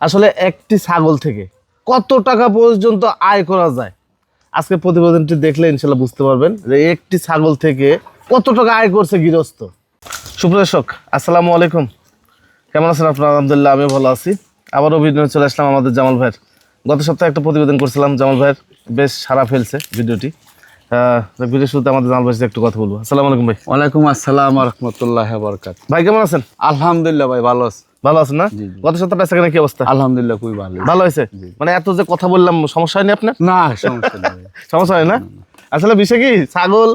আসলে একটি ছাগল থেকে কত টাকা পর্যন্ত আয় করা যায়? আজকে প্রতিবেদনটি দেখলে ইনশাল্লাহ বুঝতে পারবেন যে একটি ছাগল থেকে কত টাকা আয় করছে গৃহস্থ। সুপ্রদর্শক আসসালামু আলাইকুম। কেমন আছেন আপনার? আলহামদুলিল্লাহ আমি ভালো আছি। আবার অভিনয় চলে আসলাম আমাদের জামাল ভাইয়ের। গত সপ্তাহে একটা প্রতিবেদন করছিলাম জামাল ভাইয়ের বেশ সারা ফেলছে ভিডিওটি। ভিডিও শুরুতে আমাদের জামাল ভাইয়ের একটু কথা বলব। আসসালামু আলাইকুম ভাই। ওয়ালাইকুম আসসালাম রহমতুল্লাহ বরকাত ভাই কেমন আছেন? আলহামদুলিল্লাহ ভাই ভালো আছে। ভালো আছেন না? গত সপ্তাহে কেনা? কি অবস্থা? আলহামদুলিল্লাহ খুবই ভালো। ভালো হয়েছে? মানে এত যে কথা বললাম সমস্যা হয়নি আপনার? না সমস্যা নেই। সমস্যা হয় না? আসলে বিষয় কি ছাগল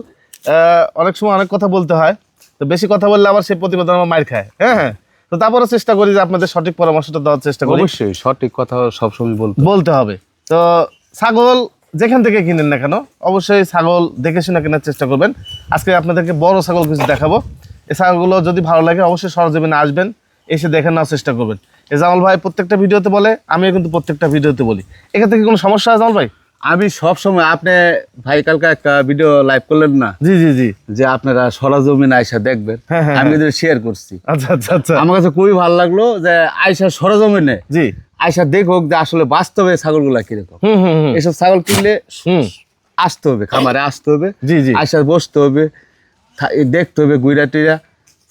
অনেক সময় অনেক কথা বলতে হয়। তো বেশি কথা বললে আবার সেই প্রতিবেদন আমার মার খায়। হ্যাঁ হ্যাঁ। তো তারপরে চেষ্টা করি যে আপনাদের সঠিক পরামর্শটা দেওয়ার চেষ্টা করি। অবশ্যই সঠিক কথা সবসময় বলতে বলতে হবে। তো ছাগল যেখান থেকে কিনেন না কেন অবশ্যই ছাগল দেখে শুনে কেনার চেষ্টা করবেন। আজকে আপনাদেরকে বড় ছাগল কিছু দেখাবো। এই ছাগলগুলো যদি ভালো লাগে অবশ্যই সরজমিনে আসবেন। এসে দেখে নেওয়ার চেষ্টা করবেন। এ জামাল ভাই প্রত্যেকটা ভিডিওতে বলে আমিও কিন্তু প্রত্যেকটা ভিডিওতে বলি। এখান থেকে কোনো সমস্যা আছে জামাল ভাই? আমি সব সময় আপনি ভাই কালকে একটা ভিডিও লাইভ করলেন না? জি জি জি। যে আপনারা সরজমিন আয়সা দেখবেন। হ্যাঁ, হ্যাঁ, আমি কিন্তু শেয়ার করছি। আচ্ছা আচ্ছা আচ্ছা। আমার কাছে খুবই ভালো লাগল যে আয়সা সরজমিনে জি। আয়সা দেখুক যে আসলে বাস্তবে ছাগলগুলা কীরকম। হুম হুম হুম। এসব ছাগল কিনলে হুম। আসতে হবে খামারে আসতে হবে জি জি। আয়সা বসতে হবে দেখতে হবে গুইরা টুইরা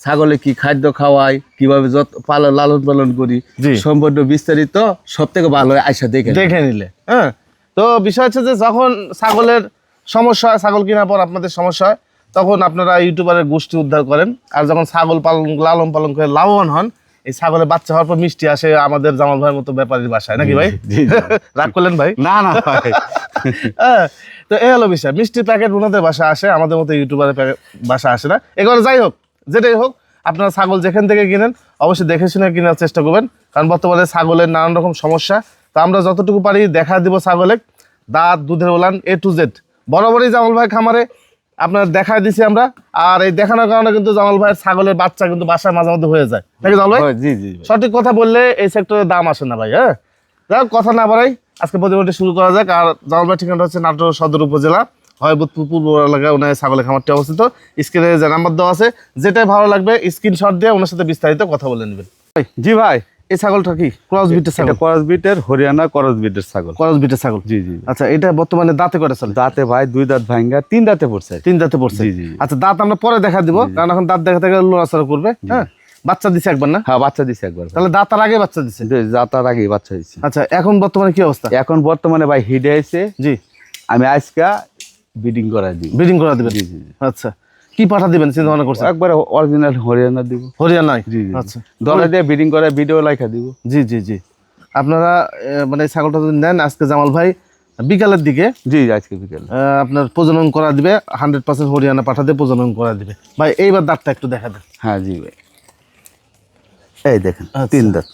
ছাগলে কি খাদ্য খাওয়াই কীভাবে যত পালন লালন পালন করি। সম্পূর্ণ বিস্তারিত সব থেকে ভালো আয়সা দেখে দেখে নিলে হ্যাঁ? তো বিষয় হচ্ছে যে যখন ছাগলের সমস্যা হয় ছাগল কেনার পর আপনাদের সমস্যা হয় তখন আপনারা ইউটিউবারের গোষ্ঠী উদ্ধার করেন। আর যখন ছাগল পালন লালন পালন করে লাভবান হন এই ছাগলের বাচ্চা হওয়ার পর মিষ্টি আসে আমাদের জামাল ভাইয়ের মতো ব্যাপারীর বাসায় নাকি ভাই। রাগ করলেন ভাই? না না ভাই। হ্যাঁ, তো এই হলো বিষয়। মিষ্টির প্যাকেট ওনাদের বাসা আসে আমাদের মতো ইউটিউবারের প্যাকেট বাসা আসে না। এগুলো যাই হোক যেটাই হোক আপনারা ছাগল যেখান থেকে কিনেন অবশ্যই দেখে শুনে কেনার চেষ্টা করবেন। কারণ বর্তমানে ছাগলের নানান রকম সমস্যা। তো আমরা যতটুকু পারি দেখা দিব ছাগলে। দাঁত দুধের ওলান এ টু জেড বরাবরই জামাল ভাই খামারে আপনার দেখা দিছি আমরা। আর এই দেখানোর কারণে কিন্তু জামাল ভাইয়ের ছাগলের বাচ্চা কিন্তু বাসায় মাঝে মধ্যে হয়ে যায়। নাকি জামাল ভাই? জি জি সঠিক কথা বললে এই সেক্টরের দাম আসে না ভাই হ্যাঁ? যাই কথা না বাড়াই আজকে প্রতিবেদনটি শুরু করা যাক। আর জামাল ভাই ঠিকানাটা হচ্ছে নাটোর সদর উপজেলা। হয়বতপুর পূর্ব এলাকায় ওনার ছাগলের খামারটি অবস্থিত। স্ক্রিনে যে নাম্বার দেওয়া আছে যেটাই ভালো লাগবে স্ক্রিনশট দিয়ে ওনার সাথে বিস্তারিত কথা বলে নেবেন। ভাই জি ভাই। এই ছাগলটা কি? ক্রস বিটের ছাগল? করস বিটের হরিয়ানা করস বিটের ছাগল। ক্রস বিটের ছাগল? জি জি আচ্ছা এটা বর্তমানে দাঁতে করে চলে দাঁতে ভাই দুই দাঁত ভাঙ্গা তিন দাঁতে পড়ছে। তিন দাঁতে পড়ছে? জি, জি। আচ্ছা দাঁত আমরা পরে দেখা দিব কারণ এখন দাঁত দেখাতে গেলে লোড়াচড়া করবে হ্যাঁ? বাচ্চা দিছে একবার না? হ্যাঁ বাচ্চা দিছে একবার। তাহলে দাঁত আর আগে বাচ্চা দিছে? দাঁতার আগে বাচ্চা দিছে। আচ্ছা এখন বর্তমানে কি অবস্থা? এখন বর্তমানে ভাই হিডে আছে জি। আমি আজকা বিডিং করাই দিই। ব্রিডিং করা দিবেন? জি জি। আচ্ছা। কি পাঠা দিবেন চিন্তা ভাবনা করছেন? একবারে অরিজিনাল হরিয়ানা দিব। হরিয়ানায়? জি জি আচ্ছা। দলে দিয়ে বিডিং করে ভিডিও লাইখা দিব। জি জি জি। আপনারা মানে ছাগলটা যদি নেন আজকে জামাল ভাই বিকালের দিকে জি আজকে বিকেল। আপনার প্রজনন করা দিবে হান্ড্রেড পার্সেন্ট হরিয়ানা পাঠাতে প্রজনন করা দিবে। ভাই এইবার দাঁতটা একটু দেখা দেন। হ্যাঁ জি ভাই। এই দেখেন আচ্ছা। তিন দাঁত।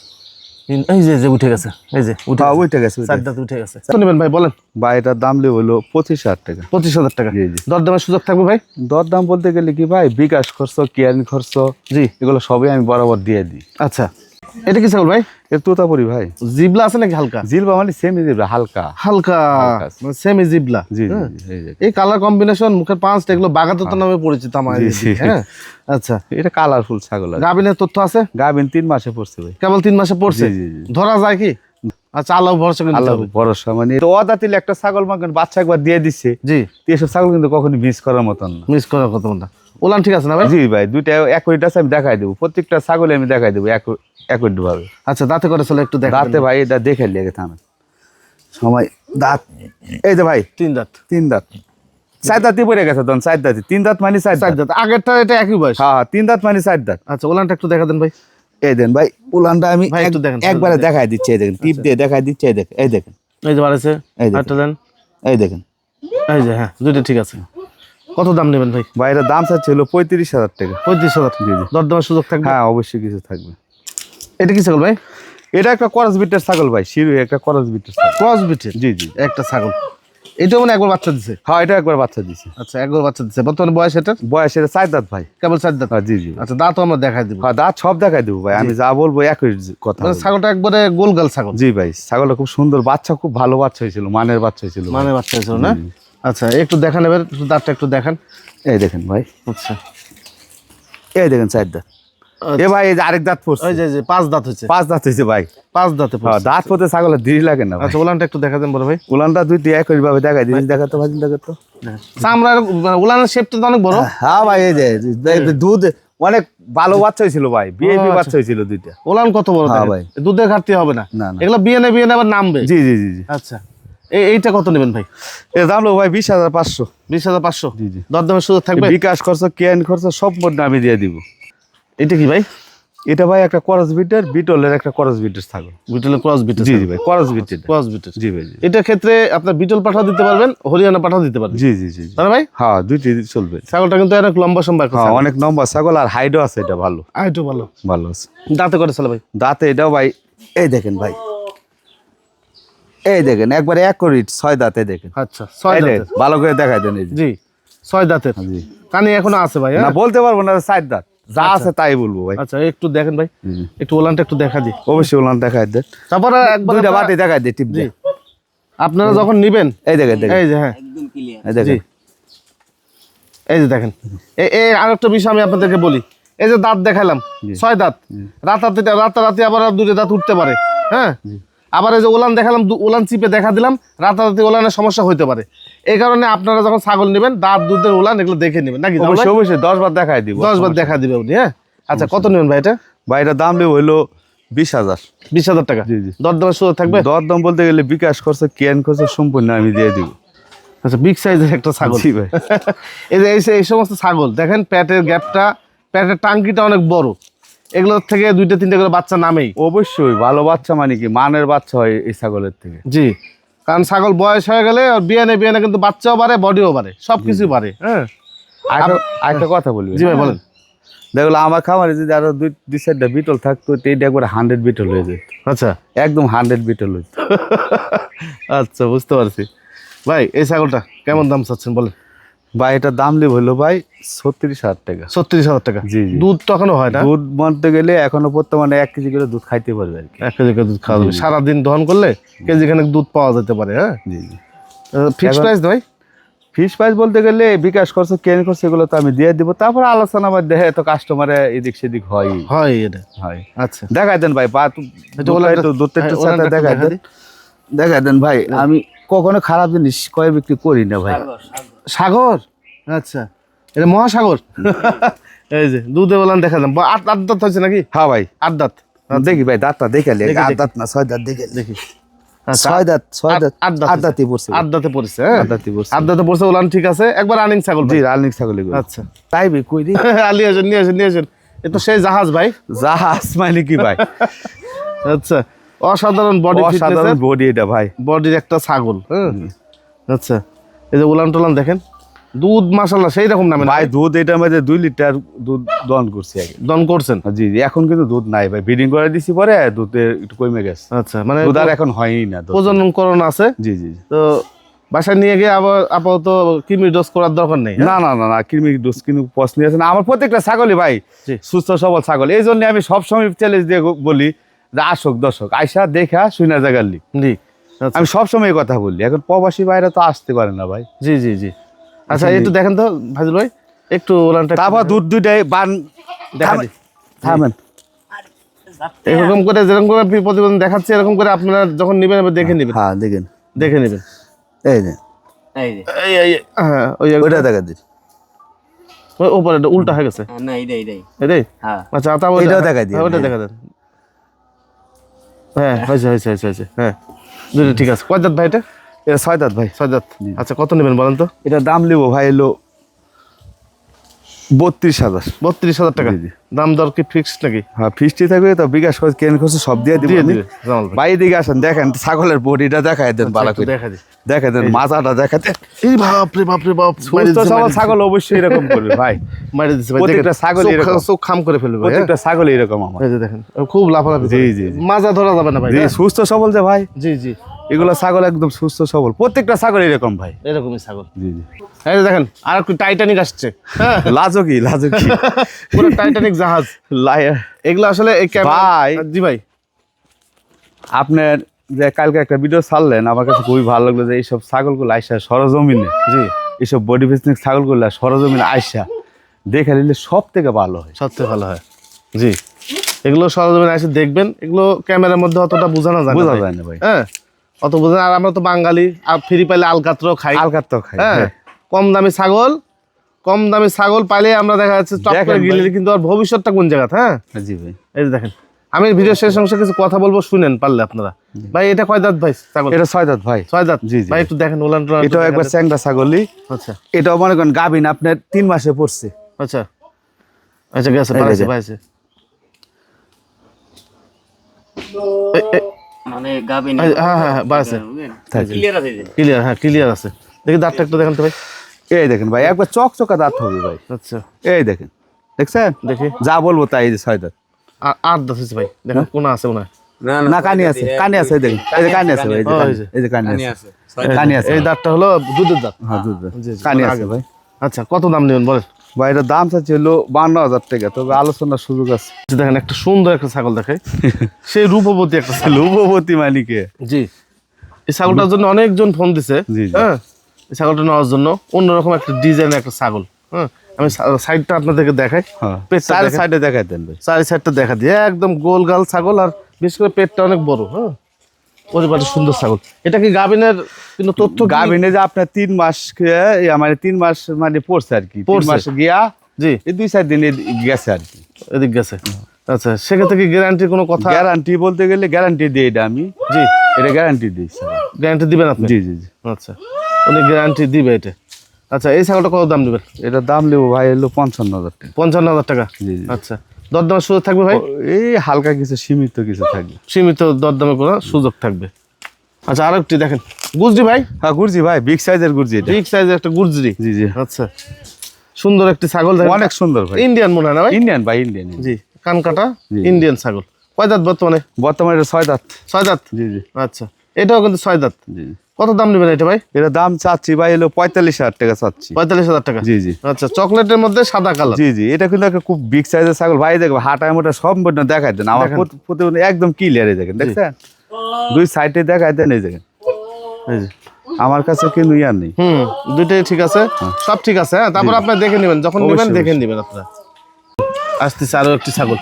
এই যে যে উঠে গেছে এই যে উঠে হ্যাঁ গেছে। ওইটা গেছে উঠে গেছে। নেবেন ভাই বলেন। এটার দাম লে হলো পঁচিশ হাজার টাকা। পঁচিশ হাজার টাকা। জি, জি। দরদামের সুযোগ থাকবে ভাই? দর দাম বলতে গেলে কি ভাই বিকাশ খরচ কেয়ারিং খরচ জি। এগুলো সবই আমি বরাবর দিয়ে দিই। আচ্ছা। এটা কি ছাগল ভাই? এর তোতাপুরি ভাই। জিবলা আছে নাকি হালকা? জিলবা মানে সেমি জিলবা হালকা। হালকা। আছে। সেমি জিবলা। জি হ্যাঁ। এই কালার কম্বিনেশন মুখের পাঁচ এগুলো বাগাতত নামে পরিচিত আমার। হ্যাঁ? আচ্ছা। এটা কালারফুল ছাগল গাবিনের তথ্য আছে? গাভিন তিন মাসে পড়ছে ভাই। কেবল তিন মাসে পড়ছে। ধরা যায় কি? আচ্ছা আল্লাহ ভরসা আল্লাহ ভরসা মানে অদাতিল একটা ছাগল বাচ্চা একবার দিয়ে দিচ্ছে জি। এসব ছাগল কিন্তু কখনই মিস করার মতন না। মিস করার কথা না। ওলান ঠিক আছে না ভাই? জি ভাই দুইটা একইটা আছে আমি দেখাই দেবো। প্রত্যেকটা ছাগলে আমি দেখাই দেবো এক একই ভাবে। আচ্ছা দাঁতে করে চলে একটু দেখ দাঁতে ভাই এটা দেখে লেগে থামে সময় দাঁত। এই যে ভাই তিন দাঁত। তিন দাঁত। চার দাঁতই পড়ে গেছে তখন চার দাঁতই। তিন দাঁত মানে চার চার দাঁত। আগেরটা এটা একই বয়স। হ্যাঁ হ্যাঁ, তিন দাঁত মানে চার দাঁত। আচ্ছা ওলানটা একটু দেখা দেন ভাই। এই দেন ভাই উলানটা আমি ভাই, একটু দেখেন, একবারে দেখাই দিচ্ছি এই দেখেন। টিপ দিয়ে দেখাই দিচ্ছি এই দেখেন। এই দেখেন এই যে বাড়াইছে। এই দেখুন। এই দেখেন। এই যে হ্যাঁ দুইটা ঠিক আছে। কত দাম নেবেন ভাই? ভাইয়ের দাম চাচ্ছিল পঁয়ত্রিশ হাজার টাকা। পঁয়ত্রিশ হাজার। জি জি। দরদামের সুযোগ থাকবে? হ্যাঁ অবশ্যই কিছু থাকবে। এটা কি ছাগল ভাই? এটা একটা করস বিটের ছাগল ভাই শিরু একটা করস বিটের ক্রস বিটের জি জি। একটা ছাগল। এটাও মানে একবার বাচ্চা দিছে? হ্যাঁ এটা একবার বাচ্চা দিছে। আচ্ছা একবার বাচ্চা দিছে। বর্তমানে বয়স এটার? বয়স এটা চার দাঁত ভাই। কেবল চার দাঁত। হ্যাঁ জি জি। আচ্ছা দাঁতও আমরা দেখাই দিব। হ্যাঁ দাঁত সব দেখাই দেবো ভাই। আমি যা বলব একই কথা। মানে ছাগলটা একবারে গোলগাল ছাগল। জি ভাই ছাগলটা খুব সুন্দর বাচ্চা খুব ভালো বাচ্চা হয়েছিল মানের বাচ্চা হয়েছিল ভাই। মানে বাচ্চা হয়েছিল না? আচ্ছা একটু দেখান এবার দাঁতটা একটু দেখান। এই দেখেন ভাই আচ্ছা এই দেখেন চার দাঁত। এ ভাই এই যে আরেক দাঁত পড়ছে। ওই যে যে পাঁচ দাঁত হচ্ছে। পাঁচ দাঁত হয়েছে ভাই। পাঁচ দাঁতে হ্যাঁ, দাঁত পড়তে ছাগলের দেরি লাগে না আচ্ছা ওলানটা একটু দেখা দেন বড় ভাই। উলানটা দুইটি একই ভাবে দেখাই দিস দেখাতো ভাই দেখাতো চামড়ার মানে উলানের শেপটা তো অনেক বড়। হ্যাঁ ভাই এই যে দুধ অনেক ভালো বাচ্চা হয়েছিল ভাই বিএপি আচ্ছা। বাচ্চা হয়েছিল দুইটা। উলান কত বড় হ্যাঁ ভাই। দুধের ঘাটতি হবে না। এগুলো বিয়ে নেবে বিয়ে আবার নামবে? জি জি জি জি। আচ্ছা। এইটা কত নেবেন ভাই? এর দাম ভাই বিশ হাজার পাঁচশো। বিশ হাজার পাঁচশো। জি, জি। দরদামের সুযোগ থাকবে? বিকাশ খরচ কেন খরচ সব মধ্যে আমি দিয়ে দিব। এটা কি ভাই? এটা ভাই একটা করস বিটের বিটলের একটা করস বিটের ছাগল। বিটলের ক্রস বিটের জি জি ভাই করস বিটের। ক্রস বিটের। জি ভাই এটার ক্ষেত্রে আপনার বিটল পাঠাও দিতে পারবেন হরিয়ানা পাঠাও দিতে পারবেন। জি জি জি। তাই ভাই? হ্যাঁ দুইটি চলবে। ছাগলটা কিন্তু অনেক লম্বা সম্ভব হ্যাঁ অনেক নম্বর ছাগল আর হাইটও আছে এটা ভালো। আইটো ভালো। ভালো আছে। দাঁতে করে চলে ভাই? দাঁতে এটাও ভাই এই দেখেন ভাই এই দেখেন একবারে এক করি ছয় দাঁতে দেখেন। আচ্ছা ছয় এই ভালো করে দেখাই দেন এই জি ছয় দাঁতের। জি। কানি এখনও আছে ভাই না হ্যাঁ? বলতে পারব না চার দাঁত। যা আছে তাই বলব ভাই। আচ্ছা একটু দেখেন ভাই একটু ওলানটা একটু দেখা দিই। অবশ্যই ওলান দেখাই দেন। তারপরে একবার দুইটা আপনারা- বাটি দেখাই দে টিপ জি। আপনারা যখন নিবেন এই দেখেন দেখেন। এই যে হ্যাঁ। এই দেখেন। এই যে দেখেন। এ- এই আরেকটা বিষয় আমি আপনাদেরকে বলি। এই যে দাঁত দেখালাম ছয় দাঁত। রাতারাতি রাতারাতি আবার আর দুটো দাঁত উঠতে পারে হ্যাঁ? আবার এই যে ওলান দেখালাম ওলান চিপে দেখা দিলাম রাতারাতি ওলানের সমস্যা হতে পারে। এই কারণে আপনারা যখন ছাগল নেবেন দাঁত দুধের ওলান এগুলো দেখে নেবেন। নাকি অবশ্যই অবশ্যই দশ বার দেখাই দিব। দশ বার দেখা দিবে উনি হ্যাঁ? আচ্ছা কত নেবেন ভাই এটা? ভাই এটা দাম দেবো হইল বিশ হাজার। বিশ হাজার টাকা? জি, জি। দরদামের সুযোগ থাকবে? দর দাম বলতে গেলে বিকাশ খরচ কেন খরচ সম্পূর্ণ আমি দিয়ে দিব। আচ্ছা বিগ সাইজের একটা ছাগল। জি ভাই। এই যে এই সমস্ত ছাগল দেখেন প্যাটের গ্যাপটা প্যাটের টাঙ্কিটা অনেক বড়। এগুলোর থেকে দুইটা তিনটা করে বাচ্চা নামেই। অবশ্যই ভালো বাচ্চা মানে কি? মানের বাচ্চা হয় এই ছাগলের থেকে। জি। কারণ ছাগল বয়স হয়ে গেলে আর বিয়ানে বিয়ানে কিন্তু বাচ্চাও বাড়ে বডিও বাড়ে সব কিছু বাড়ে হ্যাঁ। আরেকটা কথা বলবি জি ভাই বলেন। দেখল আমার খামারে যদি আরও দুই দুই চারটা বিটল থাকতো তো এইটা একবার হান্ড্রেড বিটল হয়ে যেত। আচ্ছা। একদম হান্ড্রেড বিটল হইতো। আচ্ছা বুঝতে পারছি। ভাই এই ছাগলটা কেমন দাম চাচ্ছেন বলেন? ভাই এটার দাম লিব হইল ভাই ছত্রিশ হাজার টাকা। ছত্রিশ হাজার টাকা? জি। দুধ তো এখনও হয় না? দুধ মানতে গেলে এখনও বর্তমানে এক কেজি করে দুধ খাইতে পারবে আর কি। এক কেজি করে দুধ খাওয়া যাবে। সারাদিন দহন করলে কেজি খানেক দুধ পাওয়া যেতে পারে হ্যাঁ? জি জি। ফিক্স প্রাইস ভাই? ফিস প্রাইস বলতে গেলে বিকাশ খরচ কেন খরচ এগুলো তো আমি দিয়ে দিব। তারপর আলোচনা আমার দেহে তো কাস্টমারে এদিক সেদিক হয়। হয় এটা। হয়। আচ্ছা। দেখাই দেন ভাই একটু দুধটা হ্যাঁ, দেখাই দেখা দেন। দেখাই দেন ভাই আমি কখনো খারাপ জিনিস কয়ে বিক্রি করি না ভাই। সাগর? আচ্ছা। এটা মহাসাগর? এই যে দুধে বললাম দেখা যান আট আট দাঁত হয়েছে নাকি? হ্যাঁ ভাই। আট দাঁত। দেখি ভাই দাঁতটা দেখে লে আট। দাঁত না ছয় দাঁত দেখে দেখি। আচ্ছা, ছয় দাঁত ছয় আট- দাঁত আট দাঁত আট দাঁতই পড়ছে আট দাঁতে পড়ছে হ্যাঁ। আট দাঁতই পড়ছে। আট দাঁতে পড়ছে ওলান ঠিক আছে। একবার রানিং ছাগল জি ভাই। রানিং ছাগল এগুলো। আচ্ছা। তাই বে কই দি আলি আসেন নিয়ে আসেন নিয়ে আসেন। এ তো সেই জাহাজ ভাই। জাহাজ মানে কি ভাই? আচ্ছা। অসাধারণ বডি অসাধারণ বডি এটা ভাই। বডির একটা ছাগল হ্যাঁ। আচ্ছা। এই যে উলান টুলান দেখেন? দুধ মাসাল্লাহ সেই রকম নামে ভাই দুধ এটার মধ্যে দুই লিটার দুধ দন করছি আগে। দন করছেন? জি জি এখন কিন্তু দুধ নাই ভাই। ব্রিডিং করে দিছি পরে দুধে একটু কমে গেছে। আচ্ছা মানে দুধ আর এখন হয়ই না দুধ। প্রজনন করণ আছে? জি জি। তো বাসায় নিয়ে গিয়ে আবার আপাতত কৃমি ডোজ করার দরকার নেই হ্যাঁ? না না না না কৃমি ডোজ কিন্তু পছন্দ আছে না। আমার প্রত্যেকটা ছাগলই ভাই সুস্থ সবল ছাগল। এই জন্য আমি সবসময় চ্যালেঞ্জ দিয়ে বলি যে আসক দর্শক আইসা দেখা শুনা জাগালি জি। আচ্ছা আমি সবসময় এই কথা বলি। এখন প্রবাসী বাইরে তো আসতে পারে না ভাই। জি জি জি। আচ্ছা একটু দেখেন তো ভাজিল ভাই একটু ওলানটা তারপর দুধ দুইটাই বান দেখা থামেন। দিই। থামেন। এরকম করে যেরকম করে আপনি প্রতিবেদন দেখাচ্ছে এরকম করে আপনারা যখন নেবেন দেখে নেবেন। হ্যাঁ দেখেন। দেখে নেবেন। এই যে। এই যে। এই এই এই, হ্যাঁ ওই ওইটা দেখা দিন উপরে উল্টা হয়ে গেছে। না এটাই হ্যাঁ। আচ্ছা তা ওইটা- দিন, হ্যাঁ, ওইটা হ্যাঁ। দেখা দেন। হ্যাঁ হয়েছে হয়েছে হয়েছে। হ্যাঁ। দুটো ঠিক আছে। কয় দাঁত ভাই এটা? এটা ছয় দাঁত ভাই ছয় দাঁত আচ্ছা কত নেবেন বলেন তো? এটা দাম নেব ভাই এলো বত্রিশ হাজার। বত্রিশ হাজার টাকা। দাম দর কি ফিক্সড নাকি? হ্যাঁ ফিস্টি থাকবে তো বিকাশ খরচ কেন খরচ সব দিয়ে দিয়ে দিবে ভাই। দিকে আসেন দেখেন ছাগলের বডিটা দেখাই দেন ভালো করে। দেখা দেখা দেন মাথাটা দেখাতে। এই বাপ রে বাপ রে বাপ ছাগল অবশ্যই এরকম করবে ভাই। মারি দিচ্ছে ভাই প্রত্যেকটা ছাগলই এরকম। চোখ খাম করে ফেলবে হ্যাঁ? প্রত্যেকটা ছাগল এরকম আমার। এই যে দেখেন খুব লাফালাফি জি, জি, জি। মাজা ধরা যাবে না ভাই জি হ্যাঁ? সুস্থ সবল যে ভাই। জি জি। এগুলো ছাগল একদম সুস্থ সবল। প্রত্যেকটা ছাগল এরকম ভাই। এরকমই ছাগল। জি জি। এই যে দেখেন আর একটু টাইটানিক আসছে। হ্যাঁ। লাজো কি লাজো পুরো টাইটানিক জাহাজ। এগুলো আসলে এই ভাই। জি ভাই। আপনার যে কালকে একটা ভিডিও ছাড়লেন আমার কাছে খুবই ভালো লাগল যে এইসব ছাগলগুলো আইসা সরজমিনে। জি। এইসব বডি বিজনেস ছাগলগুলো সরজমিনে আইসা দেখে নিলে সব থেকে ভালো হয়। সব থেকে ভালো হয়। জি। এগুলো সরজমিনে আইসা দেখবেন। এগুলো ক্যামেরার মধ্যে অতটা বোঝানো যায় বোঝা যায় না ভাই। হ্যাঁ। অত বোঝা আর আমরা তো বাঙালি আর ফ্রি পাইলে আলকাতরাও খাই। আলকার তো খাই হ্যাঁ হ্যাঁ। কম দামি ছাগল কম দামি ছাগল পাইলে আমরা দেখা যাচ্ছে চট করে গিলে কিন্তু আর ভবিষ্যৎটা কোন জায়গাতে হ্যাঁ? জি ভাই। এই যে দেখেন আমি ভিডিও শেষ অংশে কিছু কথা বলব শুনেন পারলে আপনারা। ভাই এটা কয় দাঁত ভাই ছাগল? এটা ছয় দাঁত ভাই। ছয় দাঁত? জি, জি। ভাই একটু দেখেন ওলান টোলান এটাও একবার। চ্যাংরা ছাগলই। আচ্ছা। এটাও মনে করেন গাভিন আপনার তিন মাসে পড়ছে। আচ্ছা। আচ্ছা গেছে পাইছে পাইছে। মানে গাবি হ্যাঁ হ্যাঁ হ্যাঁ থাকে। ক্লিয়ার আছে। ক্লিয়ার হ্যাঁ ক্লিয়ার আছে। দেখি দাঁতটা একটু দেখেন তো ভাই। এই দেখেন ভাই একবার চকচকা দাঁত হবে ভাই। আচ্ছা। এই দেখেন দেখছেন? দেখি। যা বলব তাই এই যে ছয় দাঁত। আর আট দাঁত হয়েছে ভাই। দেখেন কোন আছে হয় না কানি আছে কানি আছে এই দেখেন। এই যে কানি আছে ভাই এই যে কানি- আছে। কানি আছে। এই দাঁতটা হলো দুধের দাঁত। হ্যাঁ দুধ দাঁত। জি, জি, কানি আছে ভাই। আচ্ছা কত দাম নেবেন বলেন? ভাই এটা দাম চাচ্ছে হলো বান্ন হাজার টাকা তবে আলোচনার সুযোগ আছে। দেখেন একটা সুন্দর একটা ছাগল দেখাই। সেই রূপবতী একটা ছাগল। লুভবতী মালিকে। জি। এই ছাগলটার জন্য অনেকজন ফোন দিছে। হ্যাঁ? এই ছাগলটা নেওয়ার জন্য অন্যরকম একটা ডিজাইনের একটা ছাগল। হ্যাঁ? আমি সাইডটা আপনাদেরকে দেখাই। হ্যাঁ। চার সাইডে দেখাই দেন চারি সাইডটা দেখা দিয়ে একদম গোল গাল ছাগল আর বিশেষ করে পেটটা অনেক বড় হ্যাঁ? পরিবারের সুন্দর ছাগল। এটা কি গাবিনের কিন্তু তথ্য? গাভিনে যে আপনার তিন মাস মানে তিন মাস মানে পড়ছে আর কি। তিন পড়ছে। মাস গিয়া জি। এই দুই চার দিনে গেছে আর কি। এদিক গেছে। আচ্ছা সেক্ষেত্রে কি গ্যারান্টির কোনো কথা? গ্যারান্টি বলতে গেলে গ্যারান্টি দিই এটা আমি। জি। এটা গ্যারান্টি দিই গ্যারান্টি দিবেন আপনি? জি জি জি। আচ্ছা উনি গ্যারান্টি দিবে এটা। আচ্ছা এই ছাগলটা কত দাম দিবেন? এটার দাম নেব ভাই এলো পঞ্চান্ন হাজার টাকা। পঞ্চান্ন হাজার টাকা। জি জি। আচ্ছা। দরদামের সুযোগ থাকবে ভাই? এই হালকা কিছু সীমিত কিছু থাকবে। সীমিত দরদামে কোনো সুযোগ থাকবে। আচ্ছা আর একটি দেখেন। গুজরি ভাই? হ্যাঁ গুরজি ভাই বিগ সাইজের গুরজি বিগ সাইজের একটা গুজরি জি জি। আচ্ছা। সুন্দর একটি ছাগল দেখেন। অনেক সুন্দর ভাই। ইন্ডিয়ান মনে হয় না ভাই? ইন্ডিয়ান ভাই ইন্ডিয়ান জি কান কাটা ইন্ডিয়ান ছাগল। কয় দাঁত বর্তমানে? বর্তমানে ছয় দাঁত। ছয় দাঁত? জি জি। আচ্ছা এটাও কিন্তু ছয় দাঁত। জি জি। কত দাম নেবেন এটা ভাই? এটা দাম চাচ্ছি ভাই এলো পঁয়তাল্লিশ হাজার টাকা চাচ্ছি। পঁয়তাল্লিশ হাজার টাকা? জি জি। আচ্ছা চকলেটের মধ্যে সাদা কালার? জি জি এটা কিন্তু একটা খুব বিগ সাইজের ছাগল। ভাই দেখবে হাঁটায় মোটা সম্পূর্ণ দেখাই দেন। আমার। প্রতি- প্রতিবেদন একদম ক্লিয়ারে দেখেন দেখছেন? দুই সাইডে দেখাই দেন এই দেখেন। আমার কাছে কিন্তু ইয়ার নেই। হুম দুইটাই ঠিক আছে। সব ঠিক আছে হ্যাঁ? তারপর আপনি দেখে নেবেন। যখন নেবেন দেখে নেবেন আপনারা। আসতেছে আরও একটি ছাগল।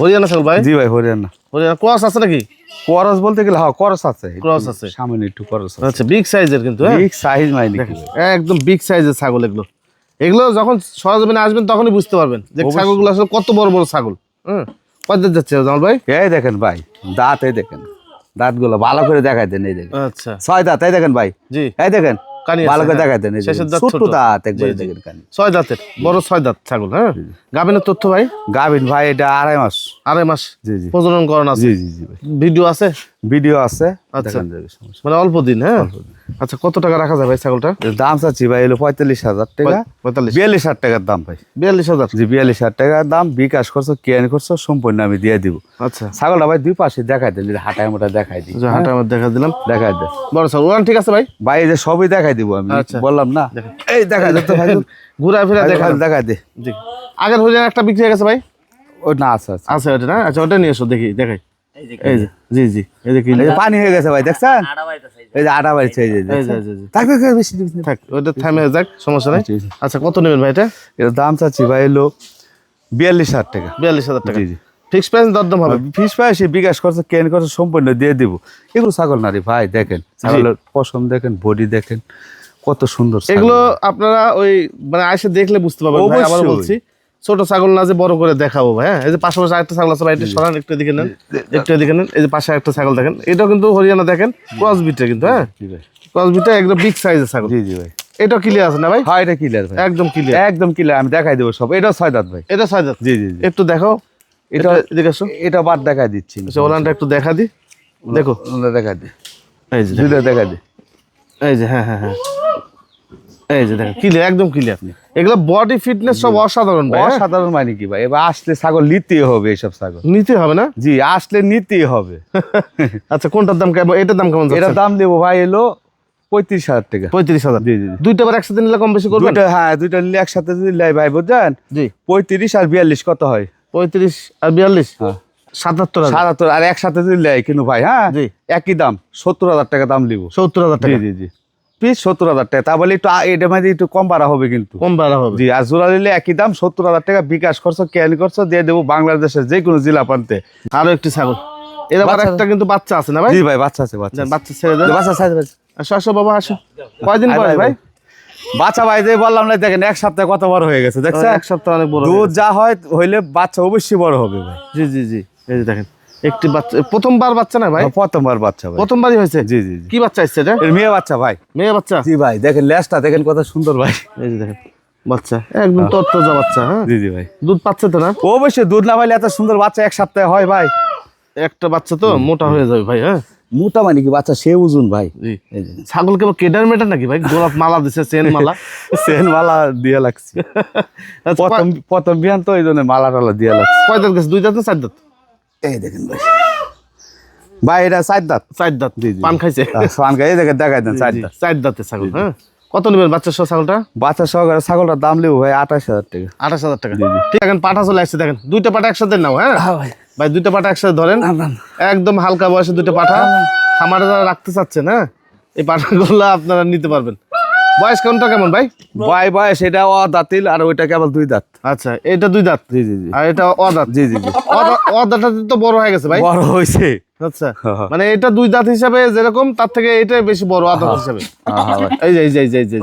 হরিয়ানা ছাগল ভাই? জি ভাই হরিয়ানা। হরিয়ানা ক্রস আছে নাকি? করস বলতে গেলে হ্যাঁ করস আছে। ক্রস আছে। সামনে একটু করস আছে। আচ্ছা বিগ সাইজের কিন্তু হ্যাঁ? বিগ সাইজ মাইনি একদম বিগ সাইজের ছাগল এগুলো। এগুলো যখন সরজমিনে আসবেন তখনই বুঝতে পারবেন যে ছাগলগুলো আসলে কত বড় বড় ছাগল। হুম? কত যাচ্ছে জামাল ভাই? এই দেখেন ভাই দাঁত এই দেখেন। দাঁতগুলো ভালো করে দেখাই দেন এই দেখেন। আচ্ছা। ছয় দাঁত এই দেখেন ভাই। জি। এই দেখেন ভালো করে হ্যাঁ। দাঁত ছোট্ট দাঁত একবার জি, জি। দেখেন কানি ছয় দাঁতের বড় ছয় দাঁত ছাগল হ্যাঁ? গাভিনের তথ্য ভাই? গাভিন ভাই এটা আড়াই মাস। আড়াই মাস জি জি। প্রজনন করণ আছে। জি জি জি ভিডিও আছে? ভিডিও আছে। আচ্ছা। মানে অল্প দিন হ্যাঁ? আচ্ছা কত টাকা রাখা যায় ভাই ছাগলটা? দাম চাচ্ছি ভাই এলো পঁয়তাল্লিশ হাজার টাকা। পঁয়তাল্লিশ। বিয়াল্লিশ হাজার টাকার দাম ভাই। বিয়াল্লিশ হাজার। জি বিয়াল্লিশ হাজার টাকার দাম বিকাশ করছ কেয়ানি করছ সম্পূর্ণ আমি দিয়ে দিব। আচ্ছা। ছাগলটা ভাই দুই পাশে দেখাই দেন যদি হাঁটায় মোটা দেখাই দিই যে হাঁটা আমার দেখা দিলাম। দেখাই দে বড় ছাগল। ওরান ঠিক আছে ভাই? ভাই এই যে সবই দেখাই দিব আমি আচ্ছা। বললাম না? এই দেখাই দে তো ভাই। ঘুরা ফিরা দেখা দেখাই দেখাই দে। জি। আগের হরিয়ানা একটা বিক্রি হয়ে গেছে ভাই? ও না আচ্ছা আচ্ছা আছে ওটা না? আচ্ছা ওটা নিয়ে এসো দেখি দেখাই। এই যে এই যে জি জি এই যে কি পানি হয়ে গেছে ভাই দেখছেন? এই যে আটা বাড়ছে এই যে থাক থাক। থাক ওটা থামে যাক সমস্যা নেই। জি। আচ্ছা কত নেবেন ভাই এটা? এর দাম চাচ্ছি ভাই এলো বিয়াল্লিশ হাজার টাকা। বিয়াল্লিশ হাজার টাকা। জি ফিক্স প্রাইস দরদাম হবে? ফিস পাইছি বিকাশ করছে কেন করছে সম্পূর্ণ দিয়ে দিব। এগুলো ছাগল না রে ভাই দেখেন। ছাগলের পশম দেখেন বডি দেখেন কত সুন্দর। এগুলো আপনারা ওই মানে আইসে দেখলে বুঝতে পারবেন আবার বলছি। ছোট ছাগল না যে বড় করে দেখাবো হ্যাঁ? এই যে পাশাপাশি আরেকটা ছাগল আছে একটু সরান একটু এদিকে নেন। একটু এদিকে নেন। এই যে পাশে একটা ছাগল দেখেন। এটাও কিন্তু হরিয়ানা দেখেন ক্রস বিটে কিন্তু হ্যাঁ? ক্রস বিটে একদম বিগ সাইজের ছাগল। জি জি ভাই। এটাও ক্লিয়ার আছে না ভাই? হ্যাঁ এটা ক্লিয়ার ভাই। একদম ক্লিয়ার একদম ক্লিয়ার আমি দেখাই দেবো সব। এটাও ছয় দাঁত ভাই। এটা ছয় দাঁত। জি জি একটু দেখো এটা এটা এদিকে আসো। এটা বাদ দেখাই দিচ্ছি। আচ্ছা ওলানটা একটু দেখা দি। দেখো। দেখাই দি। এই যে দেখো। দি। এই যে হ্যাঁ হ্যাঁ হ্যাঁ। এই যে দেখেন ক্লিয়ার একদম ক্লিয়ার এগুলো বডি ফিটনেস সব অসাধারণ ভাই হ্যাঁ? অসাধারণ মানে কি ভাই? এবার আসলে ছাগল নিতেই হবে এইসব ছাগল। নিতে হবে না? জি আসলে নিতেই হবে। আচ্ছা কোনটার দাম কেমন? এটার দাম কেমন এটার দাম দেবো ভাই এলো পঁয়ত্রিশ হাজার টাকা। পঁয়ত্রিশ হাজার? জি জি জি। দুইটা বার একসাথে নিলে কম বেশি হ্যাঁ দুইটা নিলে একসাথে যদি লাই ভাই বুঝছেন? জি। পঁয়ত্রিশ আর বিয়াল্লিশ কত হয়? পঁয়ত্রিশ আর বিয়াল্লিশ? হ্যাঁ। সাতাত্তর সাতাত্তর আর একসাথে যদি কিন্তু ভাই হ্যাঁ? জি। একই দাম সত্তর হাজার টাকা দাম নিব সত্তর হাজার জি টাকা। জি জি। পিস সত্তর হাজার টাকা। তা বলে একটু এটা মানে একটু কম বাড়া হবে কিন্তু। কম বেড়া হবে। জি আর জোড়া নিলে একই দাম সত্তর হাজার টাকা বিকাশ করছ ক্যান করছ দিয়ে দেবো বাংলাদেশের যে কোনো জেলা প্রান্তে। আরও একটি ছাগল। একটা কিন্তু বাচ্চা আছে না ভাই? জি ভাই বাচ্চা আছে বাচ্চা বাচ্চা ছেড়ে বাচ্চা সাইজ আসো আসো বাবা আসো। কয়দিন পরে ভাই, ভাই? বাচ্চা ভাই যে বললাম না দেখেন এক সপ্তাহে কত বড় হয়ে গেছে দেখছেন? এক সপ্তাহ অনেক বড় দুধ যা হয় হইলে বাচ্চা অবশ্যই বড় হবে ভাই। জি জি জি এই যে দেখেন। একটি বাচ্চা প্রথমবার বাচ্চা না ভাই? প্রথমবার বাচ্চা ভাই। প্রথমবারই হয়েছে? জি জি কি বাচ্চা এসছে এটা? মেয়ে বাচ্চা ভাই। মেয়ে বাচ্চা? জি ভাই দেখেন লেজটা দেখেন কত সুন্দর ভাই। এই যে দেখেন বাচ্চা একদম তত্তজা বাচ্চা হ্যাঁ? জি জি ভাই। দুধ পাচ্ছে তো না? অবশ্যই দুধ না পাইলে এত সুন্দর বাচ্চা এক সপ্তাহে হয় ভাই। একটা বাচ্চা তো মোটা হয়ে যাবে ভাই হ্যাঁ? মোটা মানে কি বাচ্চা সে ওজন ভাই। ছাগল কেবল কেডার মেটার নাকি ভাই? গোলাপ মালা দিছে চেন মালা। সেন মালা দিয়ে লাগছে। আচ্ছা, প্রথম প্রথম বিয়ান তো এই জন্য মালা টালা দিয়ে লাগছে। কয় দাঁত গেছে? দুই দাঁত না চার দাঁত? এই দেখেন ভাই। ভাই এটা চার দাঁত চার দাঁত। পান খাইছে? সোয়ান এই দেখেন দেখাই দেন চার দাঁত চার দাঁতের ছাগল হ্যাঁ? কত নেবেন বাচ্চা সহ ছাগলটা? বাচ্চা সহকারে ছাগলটার দাম নেব ভাই আঠাশ হাজার টাকা। আঠাশ হাজার টাকা। ঠিক আছে পাঠা চলে আসছে দেখেন। দুইটা পাঠা একসাথে নাও হ্যাঁ? ভাই। ভাই দুইটা পাঠা একসাথে ধরেন। একদম হালকা বয়সে দুটো পাঠা খামারে যারা রাখতে চাচ্ছেন হ্যাঁ? এই পাঠাগুলো আপনারা নিতে পারবেন। বয়স কোনটা কেমন ভাই? ভাই বয়স এটা দাঁতিল আর ওইটা কেবল দুই দাঁত। আচ্ছা এটা দুই দাঁত? জি জি জি। আর এটা অদাঁত জি জি জি। অদাঁতটা তো বড় হয়ে গেছে ভাই। বড় হয়েছে। আচ্ছা। মানে এটা দুই দাঁত হিসাবে যেরকম তার থেকে এটাই বেশি বড় আদাত হিসাবে। এই যে এই যে এই যে এই যে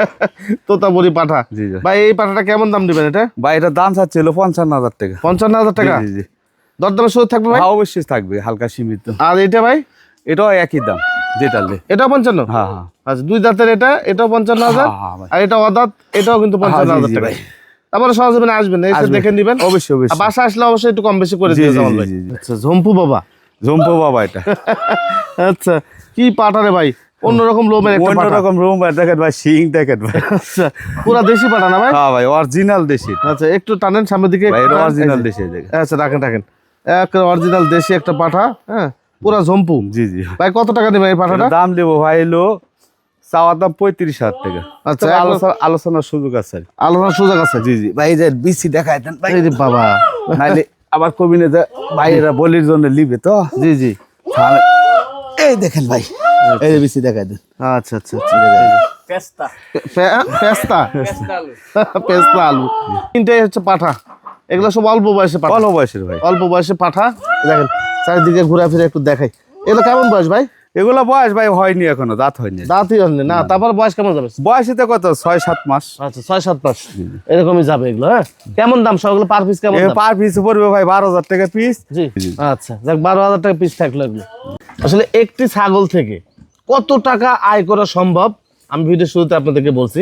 তোতা বড়ি পাঠা। জি, জি। ভাই এই পাঠাটা কেমন দাম দিবেন এটা? ভাই এটা দাম চাচ্ছিল পঞ্চান্ন হাজার টাকা। পঞ্চান্ন হাজার টাকা? জি জি দরদামের সুযোগ থাকবে ভাই? হ্যাঁ অবশ্যই থাকবে হালকা সীমিত। আর এটা ভাই? এটাও একই দাম। পঞ্চান্ন? হ্যাঁ হ্যাঁ। আচ্ছা দুই দাঁতের এটা এটাও পঞ্চান্ন হাজার হ্যাঁ। আর এটা অদাঁত এটাও কিন্তু পঞ্চান্ন জি, হাজার টাকা। ভাই। তারপরে সহজে আসবেন এসে দেখে নিবেন। অবশ্যই অবশ্যই। বাসা আসলে অবশ্যই একটু কম বেশি করে দিয়ে। আচ্ছা ঝম্পু বাবা। জম্পু বাবা এটা। আচ্ছা কি পাঠারে ভাই? অন্যরকম লোমের একটা পাঠা অন্যরকম রুম ভাই দেখেন ভাই শিং দেখেন ভাই। আচ্ছা পুরা দেশি না ভাই? হ্যাঁ ভাই অরিজিনাল দেশি। আচ্ছা একটু টানেন সামনের দিকে ভাই অরিজিনাল দেশি আচ্ছা রাখেন রাখেন। এক অরিজিনাল দেশি একটা পাঠা হ্যাঁ? পুরা ঝম্পু জি জি। ভাই কত টাকা নেবেন এই পাঠাটা? দাম দেবো ভাই এলো চাওয়ার দাম পঁয়ত্রিশ হাজার টাকা। আচ্ছা, আলোচনা আলোচনার সুযোগ আছে আলোচনার সুযোগ আছে? জি জি। ভাই এই যে বিসি দেখাই দেন ভাই। বাবা। নাইলে আবার কবিনে যে ভাই বলির জন্য লিবে তো। জি জি। এই দেখেন ভাই এই বিসি দেখাই দেন। আচ্ছা আচ্ছা আচ্ছা। পেস্তা। পেস্তা? পেস্তা আলু। তিনটে হচ্ছে পাঠা। এগুলো সব অল্প বয়সে পাঠা। অল্প বয়সের ভাই। অল্প বয়সে পাঠা। দেখেন চারিদিকে ঘোরাফিরে একটু দেখাই। এগুলো কেমন বয়স ভাই? এগুলো বয়স ভাই হয়নি এখনও দাঁত হয়নি। দাঁতই হয়নি। না তারপর বয়স কেমন যাবে? বয়সে কত? ছয় সাত মাস। আচ্ছা ছয় সাত মাস। এরকমই যাবে এগুলো হ্যাঁ? কেমন দাম সবগুলো পার পিস কেমন পার পিস পড়বে ভাই বারো হাজার টাকা পিস জি আচ্ছা যাক বারো হাজার টাকা পিস থাকল এগুলো। আসলে একটি ছাগল থেকে কত টাকা আয় করা সম্ভব? আমি ভিডিও শুরুতে আপনাদেরকে বলছি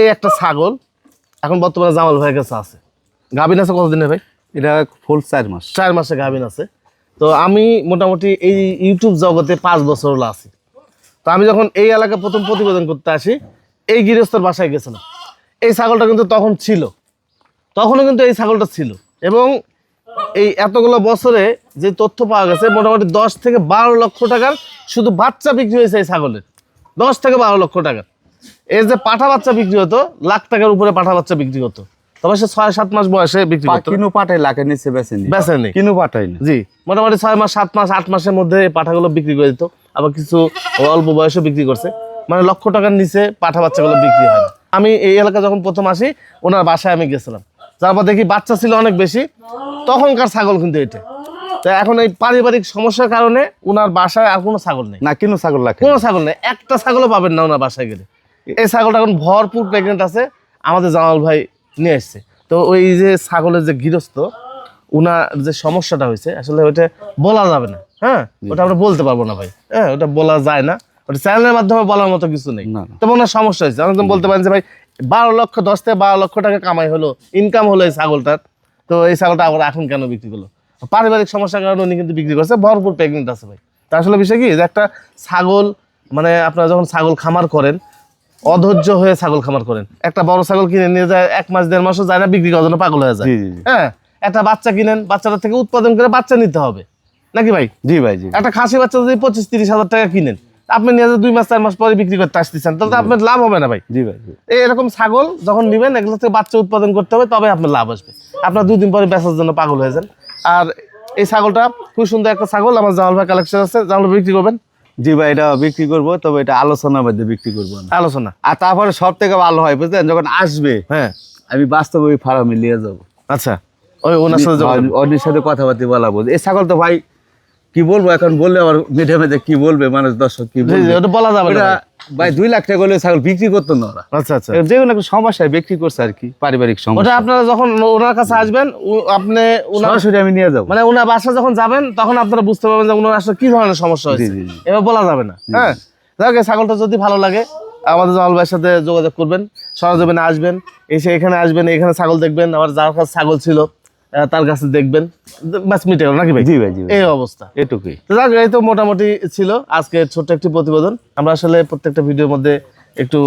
এই একটা ছাগল এখন বর্তমানে জামাল ভাইয়ের কাছে আছে। গাভিন আছে কতদিনে ভাই? এটা ফুল চার মাস। চার মাসে গাভিন আছে। তো আমি মোটামুটি এই ইউটিউব জগতে পাঁচ বছর হলো আছি। তো আমি যখন এই এলাকায় প্রথম প্রতিবেদন করতে আসি, এই গৃহস্থর বাসায় গেছিলাম এই ছাগলটা কিন্তু তখন ছিল। তখনও কিন্তু এই ছাগলটা ছিল। এবং এই এতগুলো বছরে যে তথ্য পাওয়া গেছে, মোটামুটি দশ থেকে বারো লক্ষ টাকার শুধু বাচ্চা বিক্রি হয়েছে এই ছাগলের। দশ থেকে বারো লক্ষ টাকার। এর যে পাঠা বাচ্চা বিক্রি হতো, লাখ টাকার উপরে পাঠা বাচ্চা বিক্রি হতো। তবে সে ছয় সাত মাস বয়সে বিক্রি করতো। কিনু পাঠাই লাখের নিচে বেছে নি বেচে নেই কিনু পাঠাই না। জি মোটামুটি ছয় মাস সাত মাস আট মাসের মধ্যে এই পাঠাগুলো বিক্রি করে দিত। আবার কিছু অল্প বয়সে বিক্রি করছে। মানে লক্ষ টাকার নিচে পাঠা বাচ্চাগুলো বিক্রি হয় না। আমি এই এলাকা যখন প্রথম আসি ওনার বাসায় আমি গেছিলাম। তারপর দেখি বাচ্চা ছিল অনেক বেশি। তখনকার ছাগল কিন্তু এটা। তো এখন এই পারিবারিক সমস্যার কারণে ওনার বাসায় আর কোনো ছাগল নেই। না কিনু ছাগল লাগে কোনো ছাগল নেই। একটা ছাগলও পাবেন না ওনার বাসায় গেলে। এই ছাগলটা এখন ভরপুর প্রেগনেন্ট আছে। আমাদের জামাল ভাই নিয়ে এসছে তো ওই যে ছাগলের যে গৃহস্থ ওনার যে সমস্যাটা হয়েছে আসলে ওটা বলা যাবে না। হ্যাঁ? ওটা আমরা বলতে পারব না ভাই। হ্যাঁ ওটা বলা যায় না। ওটা চ্যানেলের মাধ্যমে বলার মতো কিছু নেই। না, না। তো ওনার সমস্যা হয়েছে। অনেকজন বলতে পারেন যে ভাই বারো লক্ষ দশ থেকে বারো লক্ষ টাকা কামাই হলো ইনকাম হলো এই ছাগলটার। তো এই ছাগলটা আবার এখন কেন বিক্রি করল? পারিবারিক সমস্যার কারণে উনি কিন্তু বিক্রি করছে। ভরপুর প্রেগনেন্ট আছে ভাই। তা আসলে বিষয় কি? যে একটা ছাগল মানে আপনারা যখন ছাগল খামার করেন অধৈর্য হয়ে ছাগল খামার করেন। একটা বড় ছাগল কিনে নিয়ে যায় এক মাস দেড় মাসও যায় না বিক্রি করার জন্য পাগল হয়ে যায়। হ্যাঁ একটা বাচ্চা কিনেন বাচ্চাটা থেকে উৎপাদন করে বাচ্চা নিতে হবে। নাকি ভাই? জি ভাই জি। একটা খাসি বাচ্চা যদি পঁচিশ তিরিশ হাজার টাকা কিনেন আপনি নিয়ে যে দুই মাস চার মাস পরে বিক্রি করতে আসতেছেন তাহলে আপনার লাভ হবে না ভাই। জি ভাই এই এরকম ছাগল যখন নেবেন এগুলো থেকে বাচ্চা উৎপাদন করতে হবে তবে আপনার লাভ আসবে। আপনার দুদিন পরে বেচার জন্য পাগল হয়ে যান। আর এই ছাগলটা খুব সুন্দর একটা ছাগল আমার জামাল ভাই কালেকশন আছে জামাল বিক্রি করবেন। জি ভাই এটা বিক্রি করব তবে এটা আলোচনার মধ্যে বিক্রি করব আলোচনা। আর তারপরে সব থেকে ভালো হয় বুঝলেন? যখন আসবে হ্যাঁ। আমি বাস্তবে ওই ফার্মে নিয়ে যাব। আচ্ছা ওই ওনার সাথে অন্যের সাথে কথাবার্তা বলা বলছে। এই ছাগল তো ভাই কি বলব এখন বললে আবার মেঝে মেঝে কি বলবে মানুষ দর্শক কি বলবে? ওটা বলা যাবে না ভাই দুই লাখ টাকা হলে ছাগল বিক্রি করতো না ওরা। আচ্ছা আচ্ছা। যে কোনো একটা সমস্যায় বিক্রি করছে আর কি পারিবারিক ওটা সমস্যা আপনারা যখন ওনার কাছে আসবেন আপনি সরাসরি আমি নিয়ে যাব। মানে ওনার বাসা যখন যাবেন তখন আপনারা বুঝতে পারবেন যে ওনার আসলে কি ধরনের সমস্যা হয়েছে। এবার বলা যাবে না হ্যাঁ? যাক ছাগলটা যদি ভালো লাগে আমাদের জামাল ভাইয়ের সাথে যোগাযোগ করবেন সরজমিনে আসবেন এসে এখানে আসবেন এখানে ছাগল দেখবেন আবার যার কাছে ছাগল ছিল। তার কাছে দেখবেন। বাস মিটে গেল নাকি ভাই? জি ভাই জি এই অবস্থা। এটুকুই। তো যাক এই তো মোটামুটি ছিল। আজকে ছোট্ট একটি প্রতিবেদন। আমরা আসলে প্রত্যেকটা ভিডিওর মধ্যে একটু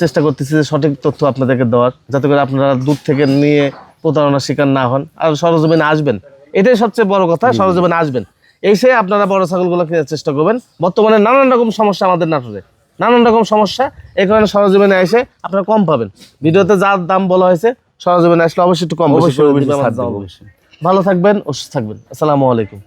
চেষ্টা করতেছি যে সঠিক তথ্য আপনাদেরকে দেওয়ার যাতে করে আপনারা দূর থেকে নিয়ে প্রতারণার শিকার না হন। আর সরজমিনে আসবেন। এটাই সবচেয়ে বড় কথা সরজমিনে আসবেন। এসে আপনারা বড় ছাগলগুলো কেনার চেষ্টা করবেন। বর্তমানে নানান রকম সমস্যা আমাদের নাটোরে। নানান রকম সমস্যা। এই কারণে সরজমিনে এসে আপনারা কম পাবেন। ভিডিওতে যার দাম বলা হয়েছে সরজমিনে আসলে অবশ্যই একটু কম বেশি করে। ভালো থাকবেন অসুস্থ থাকবেন। আসসালামু আলাইকুম।